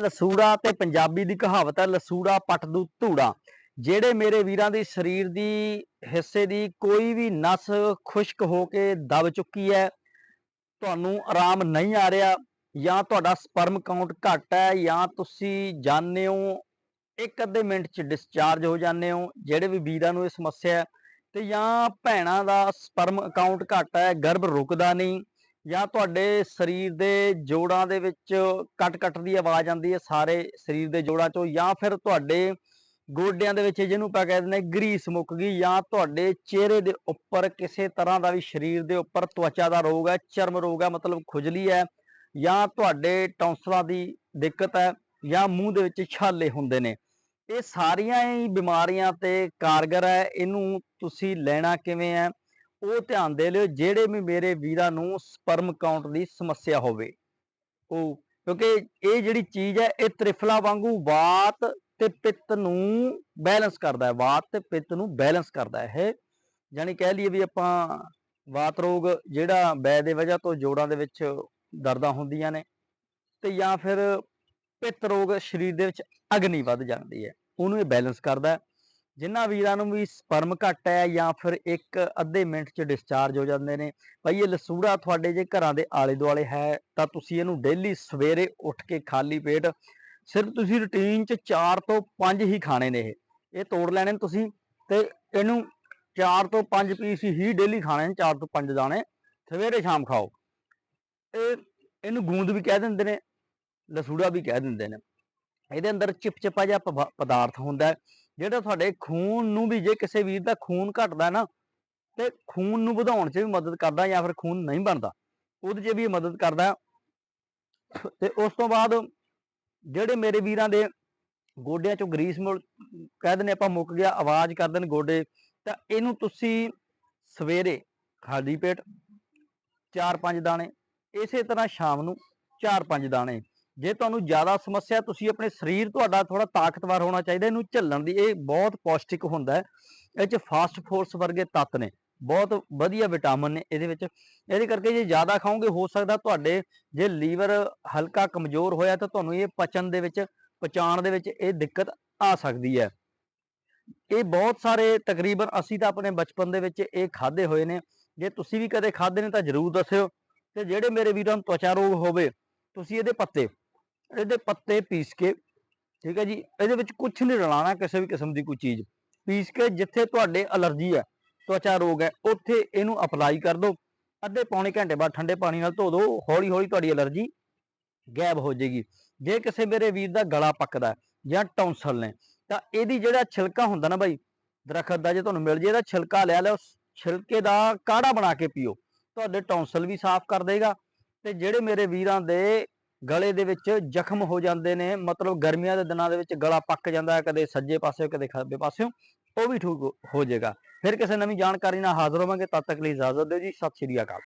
ਲਸੂੜਾ ਤੇ ਪੰਜਾਬੀ ਦੀ ਕਹਾਵਤ ਹੈ ਲਸੂੜਾ ਪੱਟ ਦੂ ਧੂੜਾ। ਜਿਹੜੇ ਮੇਰੇ ਵੀਰਾਂ ਦੇ ਸਰੀਰ ਦੀ ਹਿੱਸੇ ਦੀ ਕੋਈ ਵੀ ਨਸ ਖੁਸ਼ਕ ਹੋ ਕੇ ਦਬ ਚੁੱਕੀ ਹੈ, ਤੁਹਾਨੂੰ ਆਰਾਮ ਨਹੀਂ ਆ ਰਿਹਾ, ਜਾਂ ਤੁਹਾਡਾ ਸਪਰਮ ਕਾਊਂਟ ਘੱਟ ਹੈ, ਜਾਂ ਤੁਸੀਂ ਜਾਣਦੇ ਹੋ, ਇੱਕ ਅੱਧੇ ਮਿੰਟ ਚ ਡਿਸਚਾਰਜ ਹੋ ਜਾਂਦੇ ਹੋ, ਜਿਹੜੇ ਵੀ ਵੀਰਾਂ ਨੂੰ ਇਹ ਸਮੱਸਿਆ ਹੈ, ਤੇ ਜਾਂ ਭੈਣਾਂ ਦਾ ਸਪਰਮ ਅਕਾਊਂਟ ਘੱਟ ਹੈ, ਗਰਭ ਰੁਕਦਾ ਨਹੀਂ ਜਾਂ ਤੁਹਾਡੇ ਸਰੀਰ ਦੇ ਜੋੜਾਂ ਦੇ ਵਿੱਚ ਕੱਟ ਕੱਟ ਦੀ ਆਵਾਜ਼ ਆਉਂਦੀ ਹੈ ਸਾਰੇ ਸਰੀਰ ਦੇ ਜੋੜਾਂ ਚੋਂ ਜਾਂ ਫਿਰ ਤੁਹਾਡੇ ਗੋਡਿਆਂ ਦੇ ਵਿੱਚ ਜਿਹਨੂੰ ਆਪਾਂ ਕਹਿੰਦੇ ਨੇ ਗਰੀਸ ਮੁੱਕ ਗਈ ਜਾਂ ਤੁਹਾਡੇ ਚਿਹਰੇ ਦੇ ਉੱਪਰ ਕਿਸੇ ਤਰ੍ਹਾਂ ਦਾ ਵੀ ਸਰੀਰ ਦੇ ਉੱਪਰ ਤਵਚਾ ਦਾ ਰੋਗ ਹੈ, ਚਰਮ ਰੋਗ ਹੈ, ਮਤਲਬ ਖੁਜਲੀ ਹੈ ਜਾਂ ਤੁਹਾਡੇ ਟੌਂਸਲਾਂ ਦੀ ਦਿੱਕਤ ਹੈ ਜਾਂ ਮੂੰਹ ਦੇ ਵਿੱਚ ਛਾਲੇ ਹੁੰਦੇ ਨੇ। ਇਹ ਸਾਰੀਆਂ ਹੀ ਬਿਮਾਰੀਆਂ ਤੇ ਕਾਰਗਰ ਹੈ, ਇਹਨੂੰ ਤੁਸੀਂ ਲੈਣਾ ਕਿਵੇਂ ਹੈ? ਉਹ ਧਿਆਨ ਦੇ ਲਿਓ ਜਿਹੜੇ ਵੀ ਮੇਰੇ ਵੀਰਾਂ ਨੂੰ ਸਪਰਮ ਕਾਊਂਟ ਦੀ ਸਮੱਸਿਆ ਹੋਵੇ। ਉਹ, ਕਿਉਂਕਿ ਇਹ ਜਿਹੜੀ ਚੀਜ਼ ਹੈ, ਇਹ ਤ੍ਰਿਫਲਾ ਵਾਂਗੂ ਵਾਤ ਤੇ ਪਿੱਤ ਨੂੰ ਬੈਲੈਂਸ ਕਰਦਾ ਹੈ। ਵਾਤ ਤੇ ਪਿੱਤ ਨੂੰ ਬੈਲੈਂਸ ਕਰਦਾ ਹੈ। ਇਹ ਯਾਨੀ ਕਹਿ ਲਈਏ ਵੀ ਆਪਾਂ ਵਾਤ ਰੋਗ ਜਿਹੜਾ ਬੈ ਦੇ ਵਜ੍ਹਾ ਤੋਂ ਜੋੜਾਂ ਦੇ ਵਿੱਚ ਦਰਦਾਂ ਹੁੰਦੀਆਂ ਨੇ ਤੇ ਜਾਂ ਫਿਰ ਪਿੱਤ ਰੋਗ ਸਰੀਰ ਦੇ ਵਿੱਚ ਅਗਨੀ ਵੱਧ ਜਾਂਦੀ ਹੈ। ਉਹਨੂੰ ਇਹ ਬੈਲੈਂਸ ਕਰਦਾ ਹੈ। ਜਿਨ੍ਹਾਂ ਵੀਰਾਂ ਨੂੰ ਵੀ ਸਪਰਮ ਘੱਟ ਹੈ ਜਾਂ ਫਿਰ ਇੱਕ ਅੱਧੇ ਮਿੰਟ 'ਚ ਡਿਸਚਾਰਜ ਹੋ ਜਾਂਦੇ ਨੇ ਭਾਈ ਇਹ ਲਸੂੜਾ ਤੁਹਾਡੇ ਜੇ ਘਰਾਂ ਦੇ ਆਲੇ ਦੁਆਲੇ ਹੈ, ਤਾਂ ਤੁਸੀਂ ਇਹਨੂੰ ਡੇਲੀ ਸਵੇਰੇ ਉੱਠ ਕੇ ਖਾਲੀ ਪੇਟ। ਸਿਰਫ ਤੁਸੀਂ ਰੁਟੀਨ 'ਚ 4 ਤੋਂ 5 ਹੀ ਖਾਣੇ ਨੇ ਇਹ। ਇਹ ਤੋੜ ਲੈਣੇ ਨੇ ਤੁਸੀਂ ਤੇ ਇਹਨੂੰ 4 ਤੋਂ 5 ਪੀਸ ਹੀ ਡੇਲੀ ਖਾਣੇ ਨੇ 4 ਤੋਂ 5 ਦਾਣੇ ਸਵੇਰੇ ਸ਼ਾਮ ਖਾਓ। ਇਹ ਇਹਨੂੰ ਗੂੰਦ ਵੀ ਕਹਿ ਦਿੰਦੇ ਨੇ, ਲਸੂੜਾ ਵੀ ਕਹਿ ਦਿੰਦੇ ਨੇ। ਇਹਦੇ ਅੰਦਰ ਚਿਪਚਿਪਾ ਜਿਹਾ ਪਵਾ- ਪਦਾਰਥ ਹੁੰਦਾ ਜਿਹੜਾ ਤੁਹਾਡੇ ਖੂਨ ਨੂੰ ਵੀ ਜੇ ਕਿਸੇ ਵੀਰ ਦਾ ਖੂਨ ਘਟਦਾ ਨਾ, ਤੇ ਖੂਨ ਨੂੰ ਵਧਾਉਣ 'ਚ ਵੀ ਮਦਦ ਕਰਦਾ ਜਾਂ ਫਿਰ ਖੂਨ ਨਹੀਂ ਬਣਦਾ, ਉਹਦੇ 'ਚ ਵੀ ਮਦਦ ਕਰਦਾ। ਤੇ ਉਸ ਤੋਂ ਬਾਅਦ ਜਿਹੜੇ ਮੇਰੇ ਵੀਰਾਂ ਦੇ ਗੋਡਿਆਂ 'ਚੋਂ ਗਰੀਸ ਮੁੜ ਕਹਿ ਦਿੰਦੇ ਆਪਾਂ ਮੁੱਕ ਗਿਆ, ਆਵਾਜ਼ ਕਰਦੇ ਨੇ ਗੋਡੇ, ਤਾਂ ਇਹਨੂੰ ਤੁਸੀਂ ਸਵੇਰੇ ਖਾਲੀ ਪੇਟ 4-5 ਦਾਣੇ, ਇਸੇ ਤਰ੍ਹਾਂ ਸ਼ਾਮ ਨੂੰ 4-5 ਦਾਣੇ ਜੇ ਤੁਹਾਨੂੰ ਜ਼ਿਆਦਾ ਸਮੱਸਿਆ ਤੁਸੀਂ ਆਪਣੇ ਸਰੀਰ ਤੁਹਾਡਾ ਥੋੜਾ ਤਾਕਤਵਰ ਹੋਣਾ ਚਾਹੀਦਾ, ਇਹਨੂੰ ਝੱਲਣ ਦੀ ਇਹ ਬਹੁਤ ਪੌਸ਼ਟਿਕ ਹੁੰਦਾ ਹੈ। ਇਹ ਚ ਫਾਸਟ ਫੋਰਸ ਵਰਗੇ ਤੱਤ ਨੇ, ਬਹੁਤ ਵਧੀਆ ਵਿਟਾਮਿਨ ਨੇ ਇਹਦੇ ਵਿੱਚ। ਇਹਦੇ ਕਰਕੇ ਜੇ ਜ਼ਿਆਦਾ ਖਾਓਗੇ, ਹੋ ਸਕਦਾ ਤੁਹਾਡੇ ਜੇ ਲੀਵਰ ਹਲਕਾ ਕਮਜ਼ੋਰ ਹੋਇਆ ਤਾਂ ਤੁਹਾਨੂੰ ਇਹ ਪਚਣ ਦੇ ਵਿੱਚ, ਪਚਾਣ ਦੇ ਵਿੱਚ ਇਹ ਦਿੱਕਤ ਆ ਸਕਦੀ ਹੈ। ਇਹ ਬਹੁਤ ਸਾਰੇ ਤਕਰੀਬਨ ਅਸੀਂ ਤਾਂ ਆਪਣੇ ਬਚਪਨ ਦੇ ਵਿੱਚ ਇਹ ਖਾਦੇ ਹੋਏ ਨੇ। ਜੇ ਤੁਸੀਂ ਵੀ ਕਦੇ ਖਾਦੇ ਨੇ ਤਾਂ ਜਰੂਰ ਦੱਸਿਓ। ਤੇ ਜਿਹੜੇ ਮੇਰੇ ਵੀਰਾਂ ਨੂੰ, ਤਵਚਾ ਰੋਗ ਹੋਵੇ, ਤੁਸੀਂ ਇਹਦੇ ਪੱਤੇ ਇਹਦੇ ਪੱਤੇ ਪੀਸ ਕੇ, ਠੀਕ ਹੈ ਜੀ, ਇਹਦੇ ਵਿੱਚ ਕੁਝ ਨਹੀਂ ਰਲਾਣਾ ਕਿਸੇ ਵੀ ਕਿਸਮ ਦੀ ਕੋਈ ਚੀਜ਼। ਪੀਸ ਕੇ ਜਿੱਥੇ ਤੁਹਾਡੇ ਅਲਰਜੀ ਹੈ, ਤਵਚਾ ਰੋਗ ਹੈ, ਉੱਥੇ ਇਹਨੂੰ ਅਪਲਾਈ ਕਰ ਦਿਓ। ਅੱਧੇ ਪੌਣੇ ਘੰਟੇ ਬਾਅਦ ਠੰਡੇ ਪਾਣੀ ਨਾਲ ਧੋ ਦਿਓ ਹੌਲੀ ਹੌਲੀ ਤੁਹਾਡੀ ਅਲਰਜੀ ਗਾਇਬ ਹੋ ਜਾਏਗੀ। ਜੇ ਕਿਸੇ ਮੇਰੇ ਵੀਰ ਦਾ ਗਲਾ ਪੱਕਦਾ ਜਾਂ ਟੌਂਸਲ ਨੇ, ਤਾਂ ਇਹਦੀ ਜਿਹੜਾ ਛਿਲਕਾ ਹੁੰਦਾ ਨਾ ਬਾਈ, ਦਰਖਤ ਦਾ ਜੇ ਤੁਹਾਨੂੰ ਮਿਲ ਜੇ, ਇਹਦਾ ਛਿਲਕਾ ਲੈ ਲਿਓ, ਛਿਲਕੇ ਦਾ ਕਾੜਾ ਬਣਾ ਕੇ ਪੀਓ। ਤੁਹਾਡੇ ਟੌਂਸਲ ਵੀ ਸਾਫ਼ ਕਰ ਦੇਗਾ ਤੇ ਜਿਹੜੇ ਮੇਰੇ ਵੀਰਾਂ ਦੇ ਗਲੇ ਦੇ ਵਿੱਚ ਜ਼ਖਮ ਹੋ ਜਾਂਦੇ ਨੇ, ਮਤਲਬ ਗਰਮੀਆਂ ਦੇ ਦਿਨਾਂ ਦੇ ਵਿੱਚ ਗਲਾ ਪੱਕ ਜਾਂਦਾ ਹੈ, ਕਦੇ ਸੱਜੇ ਪਾਸੇ, ਕਦੇ ਖੱਬੇ ਪਾਸਿਓਂ, ਉਹ ਵੀ ਠੀਕ ਹੋ- ਹੋ ਜਾਏਗਾ। ਫਿਰ ਕਿਸੇ ਨਵੀਂ ਜਾਣਕਾਰੀ ਨਾਲ ਹਾਜ਼ਰ ਹੋਵਾਂਗੇ, ਤਦ ਤੱਕ ਲਈ ਇਜਾਜ਼ਤ ਦਿਓ ਜੀ, ਸਤਿ ਸ਼੍ਰੀ ਅਕਾਲ।